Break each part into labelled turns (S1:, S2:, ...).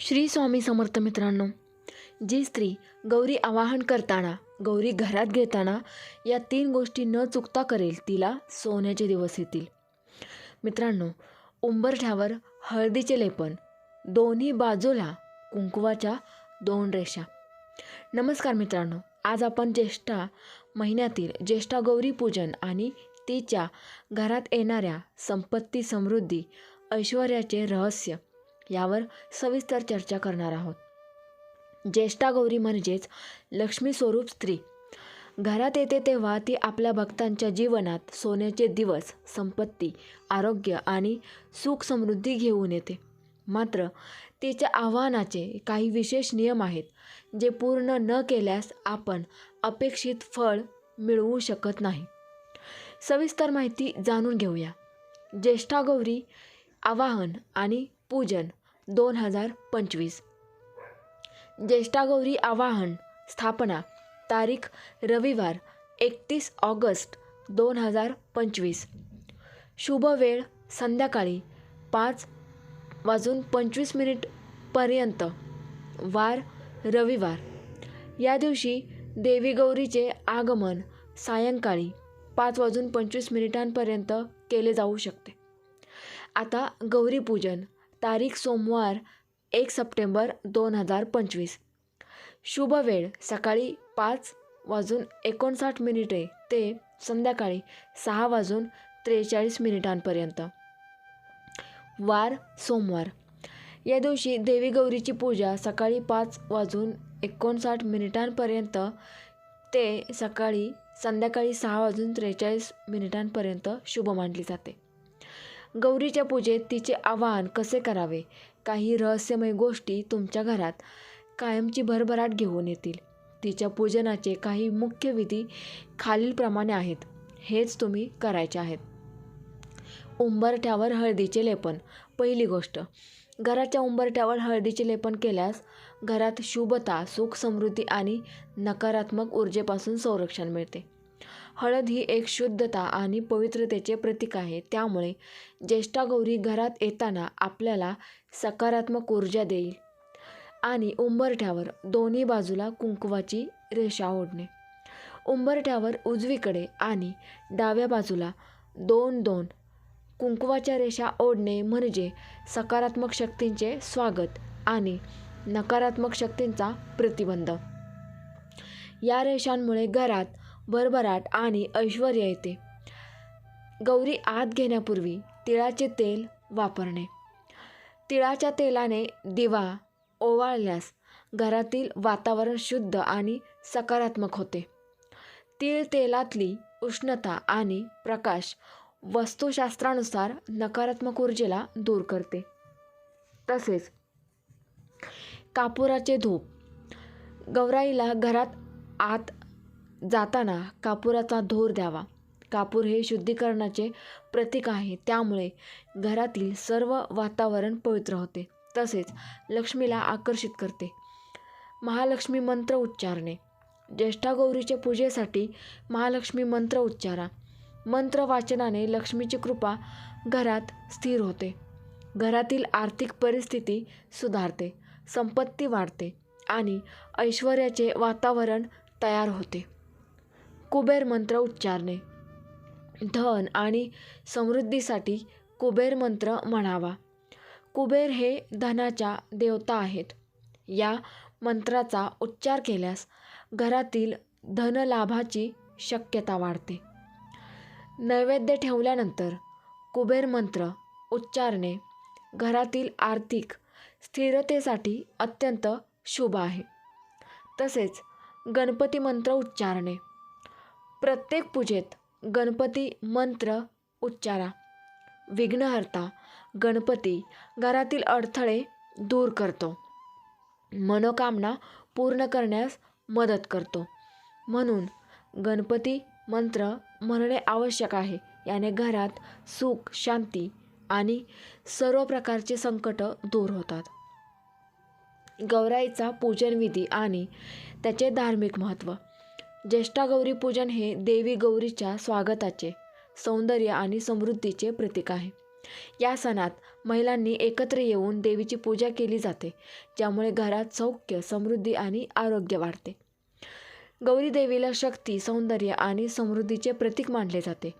S1: श्री स्वामी समर्थ मित्रांनो जी स्त्री गौरी आवाहन करताना गौरी घरात घेताना या तीन गोष्टी न चुकता करेल तिला सोन्याचे दिवस येतील. मित्रांनो उंबरठ्यावर हळदीचे लेपन दोन्ही बाजूला कुंकुवाच्या दोन रेषा. नमस्कार मित्रांनो आज आपण ज्येष्ठा महिन्यातील ज्येष्ठा गौरी पूजन आणि तिच्या घरात येणाऱ्या संपत्ती समृद्धी ऐश्वर्याचे रहस्य यावर सविस्तर चर्चा करणार आहोत. ज्येष्ठा गौरी म्हणजेच लक्ष्मी स्वरूप स्त्री. घरात येते तेव्हा ती आपल्या भक्तांच्या जीवनात सोन्याचे दिवस संपत्ती आरोग्य आणि सुख समृद्धी घेऊन येते. मात्र तिच्या आव्हानाचे काही विशेष नियम आहेत जे पूर्ण न केल्यास आपण अपेक्षित फळ मिळवू शकत नाही. सविस्तर माहिती जाणून घेऊया. ज्येष्ठा गौरी आवाहन आणि पूजन दोन हजार पंचवीस. ज्येष्ठा गौरी आवाहन स्थापना तारीख रविवार एकतीस ऑगस्ट दोन हजार पंचवीस. शुभ वेळ संध्याकाळी पाच वाजून पंचवीस मिनिटपर्यंत वार रविवार. या दिवशी देवी गौरीचे आगमन सायंकाळी पाच वाजून पंचवीस मिनिटांपर्यंत केले जाऊ शकते. आता गौरीपूजन तारीख सोमवार एक सप्टेंबर दोन हजार पंचवीस. शुभ वेळ सकाळी पाच वाजून एकोणसाठ मिनिटे ते संध्याकाळी सहा वाजून त्रेचाळीस मिनिटांपर्यंत. वार सोमवार. या दिवशी देवी गौरीची पूजा सकाळी पाच वाजून एकोणसाठ मिनिटांपर्यंत ते सकाळी संध्याकाळी सहा वाजून त्रेचाळीस मिनिटांपर्यंत शुभ मानली जाते. गौरीच्या पूजेत तिचे आवाहन कसे करावे? काही रहस्यमय गोष्टी तुमच्या घरात कायमची भरभराट घेऊन येतील. तिच्या पूजनाचे काही मुख्य विधी खालीलप्रमाणे आहेत. हेच तुम्ही करायचे आहेत. उंबरठ्यावर हळदीचे लेपन. पहिली गोष्ट. घराच्या उंबरठ्यावर हळदीचे लेपन केल्यास घरात शुभता सुख समृद्धी आणि नकारात्मक ऊर्जेपासून संरक्षण मिळते. हळद ही एक शुद्धता आणि पवित्रतेचे प्रतीक आहे. त्यामुळे ज्येष्ठा गौरी घरात येताना आपल्याला सकारात्मक ऊर्जा देईल आणि उंबरठ्यावर दोन्ही बाजूला कुंकवाची रेषा ओढणे. उंबरठ्यावर उजवीकडे आणि डाव्या बाजूला दोन दोन कुंकवाच्या रेषा ओढणे म्हणजे सकारात्मक शक्तींचे स्वागत आणि नकारात्मक शक्तींचा प्रतिबंध. या रेषांमुळे घरात भरभराट आणि ऐश्वर येते. गौरी आत घेण्यापूर्वी तिळाचे तेल वापरणे. तिळाच्या तेलाने दिवा ओवाळल्यास घरातील वातावरण शुद्ध आणि सकारात्मक होते. तीळ तेलातली उष्णता आणि प्रकाश वस्तुशास्त्रानुसार नकारात्मक ऊर्जेला दूर करते. तसेच कापुराचे धूप. गौराईला घरात आत जाताना कापुराचा धोर द्यावा. कापूर हे शुद्धीकरणाचे प्रतीक आहे. त्यामुळे घरातील सर्व वातावरण पवित्र होते. तसेच लक्ष्मीला आकर्षित करते. महालक्ष्मी मंत्र उच्चारणे. ज्येष्ठा गौरीच्या पूजेसाठी महालक्ष्मी मंत्र उच्चारा. मंत्र वाचनाने लक्ष्मीची कृपा घरात स्थिर होते. घरातील आर्थिक परिस्थिती सुधारते. संपत्ती वाढते आणि ऐश्वर्याचे वातावरण तयार होते. कुबेर मंत्र उच्चारणे. धन आणि समृद्धीसाठी कुबेर मंत्र म्हणावा. कुबेर हे धनाच्या देवता आहेत. या मंत्राचा उच्चार केल्यास घरातील धनलाभाची शक्यता वाढते. नैवेद्य ठेवल्यानंतर कुबेर मंत्र उच्चारणे घरातील आर्थिक स्थिरतेसाठी अत्यंत शुभ आहे. तसेच गणपती मंत्र उच्चारणे प्रत्येक पूजेत गणपती मंत्र उच्चारा. विघ्नहर्ता गणपती घरातील अडथळे दूर करतो. मनोकामना पूर्ण करण्यास मदत करतो. म्हणून गणपती मंत्र म्हणणे आवश्यक आहे. याने घरात सुख शांती आणि सर्व प्रकारचे संकट दूर होतात. गौराईचा पूजनविधी आणि त्याचे धार्मिक महत्त्व. ज्येष्ठागौरी पूजन हे देवी गौरीच्या स्वागताचे सौंदर्य आणि समृद्धीचे प्रतीक आहे. या सणात महिलांनी एकत्र येऊन देवीची पूजा केली जाते ज्यामुळे घरात सौख्य समृद्धी आणि आरोग्य वाढते. गौरी देवीला शक्ती सौंदर्य आणि समृद्धीचे प्रतीक मानले जाते.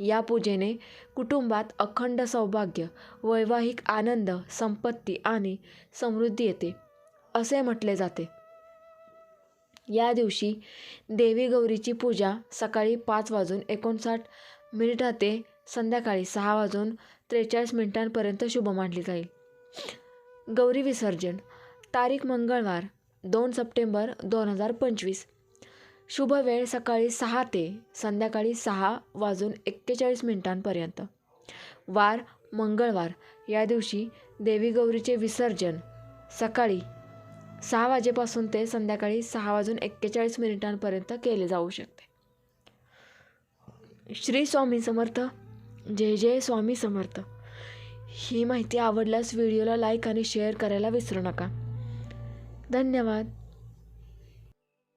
S1: या पूजेने कुटुंबात अखंड सौभाग्य वैवाहिक आनंद संपत्ती आणि समृद्धी येते असे म्हटले जाते. या दिवशी देवी गौरीची पूजा सकाळी पाच वाजून एकोणसाठ मिनिटा ते संध्याकाळी सहा वाजून त्रेचाळीस मिनिटांपर्यंत शुभ मानली जाईल. गौरी विसर्जन तारीख मंगळवार दोन सप्टेंबर दोन हजार पंचवीस. शुभ वेळ सकाळी सहा ते संध्याकाळी सहा वाजून एक्केचाळीस मिनिटांपर्यंत. वार मंगळवार या दिवशी देवी गौरीचे विसर्जन सकाळी सहा वाजेपासून ते संध्याकाळी सहा वाजून एक्केचाळीस मिनिटांपर्यंत केले जाऊ शकते. श्री स्वामी समर्थ जय जय स्वामी समर्थ. ही माहिती आवडल्यास व्हिडिओला लाईक आणि शेअर करायला विसरू नका. धन्यवाद.